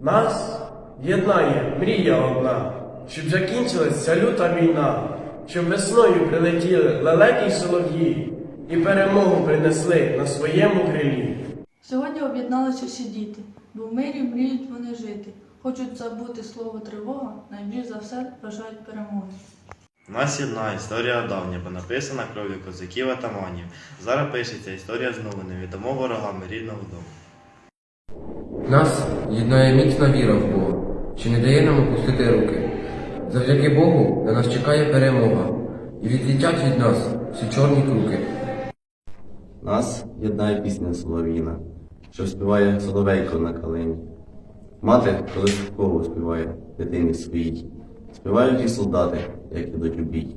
Нас єднає мрія одна, щоб закінчилась ця люта війна, щоб весною прилетіли лелеки й солов'ї і перемогу принесли на своєму крилі. Сьогодні об'єдналися всі діти, бо в мирі мріють вони жити. Хочуть забути слово тривога, найбільш за все бажають перемоги. Нас єдна історія давня, бо написана кров'ю козаків атаманів. Зараз пишеться історія знову невідомо ворогами рідного дому. Нас єднає міцна віра в Бога, що не дає нам опустити руки. Завдяки Богу на нас чекає перемога, і відлітять від нас всі чорні круки. Нас єднає пісня солов'їна, що співає соловейко на калині. Мати колисково співає дитині своїй. Співають і солдати, як ідуть у бій.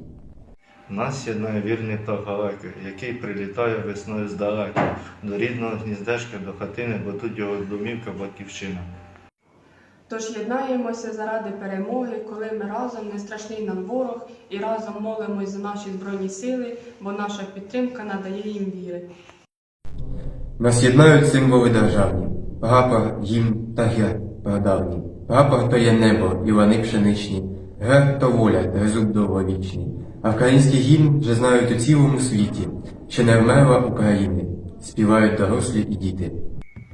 Нас єднає вірний птах Галеки, який прилітає весною здалека, до рідного гніздечка, до хатини, бо тут його домівка батьківщина. Тож єднаємося заради перемоги, коли ми разом не страшний нам ворог і разом молимось за наші збройні сили, бо наша підтримка надає їм віри. Нас єднають символи державні, прапор, гімн та герб прадавній. Прапор то є небо і лани пшеничні, герб то воля, тризуб довговічний. А український гімн вже знають у цілому світі, що не вмерла України, співають дорослі і діти.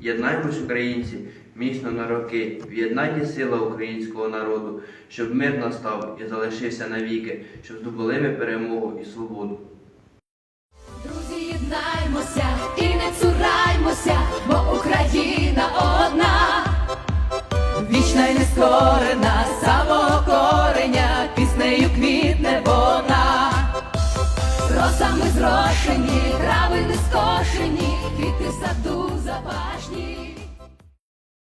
Єднаймось, українці, міцно на роки, в єднанні сила українського народу, щоб мир настав і залишився навіки, щоб здобули ми перемогу і свободу. Друзі, єднаймося і не цураймося, бо Україна одна, вічна й нескорена, самого піснею квітне вона. Росами зрошені, трави не скошені, квіти саду.